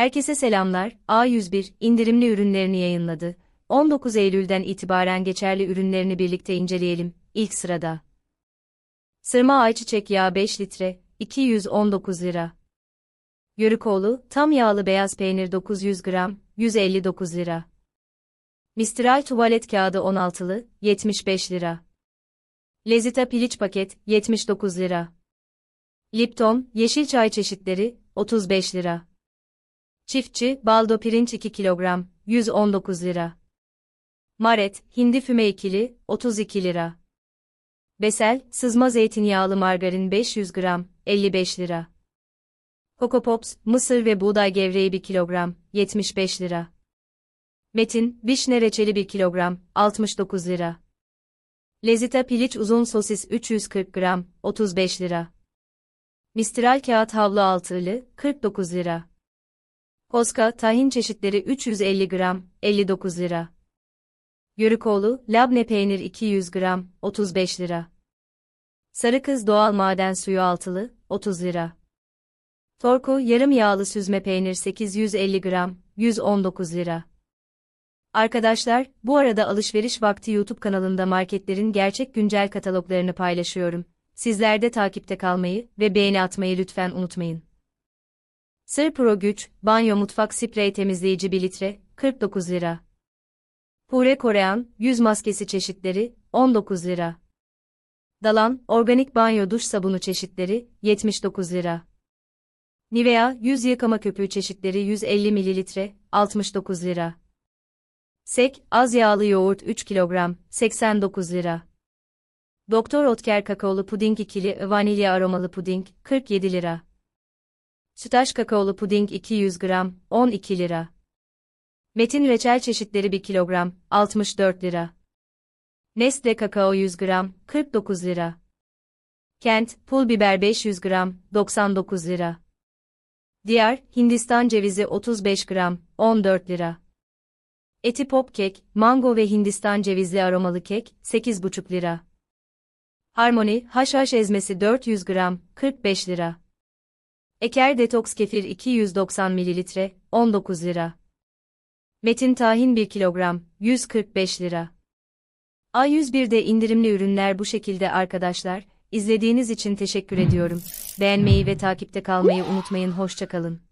Herkese selamlar. A101 indirimli ürünlerini yayınladı. 19 Eylül'den itibaren geçerli ürünlerini birlikte inceleyelim. İlk sırada. Sırma ayçiçek yağı 5 litre, 219 lira. Yörükoğlu, tam yağlı beyaz peynir 900 gram, 159 lira. Mistral tuvalet kağıdı 16'lı, 75 lira. Lezita piliç paket, 79 lira. Lipton, yeşil çay çeşitleri, 35 lira. Çiftçi, baldo pirinç 2 kilogram, 119 lira. Maret, hindi füme ikili, 32 lira. Besel, sızma zeytinyağlı margarin 500 gram, 55 lira. Coco Pops, mısır ve buğday gevreği 1 kilogram, 75 lira. Metin, vişne reçeli 1 kilogram, 69 lira. Lezita piliç uzun sosis 340 gram, 35 lira. Mistral kağıt havlu altılı, 49 lira. Koska tahin çeşitleri 350 gram, 59 lira. Yörükoğlu, labne peynir 200 gram, 35 lira. Sarı kız doğal maden suyu altılı, 30 lira. Torku yarım yağlı süzme peynir 850 gram, 119 lira. Arkadaşlar, bu arada alışveriş vakti YouTube kanalında marketlerin gerçek güncel kataloglarını paylaşıyorum. Sizler de takipte kalmayı ve beğeni atmayı lütfen unutmayın. Sır Pro Güç, banyo mutfak sprey temizleyici 1 litre, 49 lira. Pure Korean, yüz maskesi çeşitleri, 19 lira. Dalan, organik banyo duş sabunu çeşitleri, 79 lira. Nivea, yüz yıkama köpüğü çeşitleri 150 mililitre, 69 lira. Sek, az yağlı yoğurt 3 kilogram, 89 lira. Doktor Otker kakaolu puding ikili vanilya aromalı puding, 47 lira. Sütaş kakaolu puding 200 gram, 12 lira. Metin reçel çeşitleri 1 kilogram, 64 lira. Nestle kakao 100 gram, 49 lira. Kent, pul biber 500 gram, 99 lira. Diğer, Hindistan cevizi 35 gram, 14 lira. Eti pop kek, mango ve Hindistan cevizli aromalı kek, 8,5 lira. Harmony, haşhaş ezmesi 400 gram, 45 lira. Eker Detox Kefir 290 mililitre, 19 lira. Metin Tahin 1 kilogram, 145 lira. A101'de indirimli ürünler bu şekilde arkadaşlar. İzlediğiniz için teşekkür ediyorum. Beğenmeyi ve takipte kalmayı unutmayın. Hoşçakalın.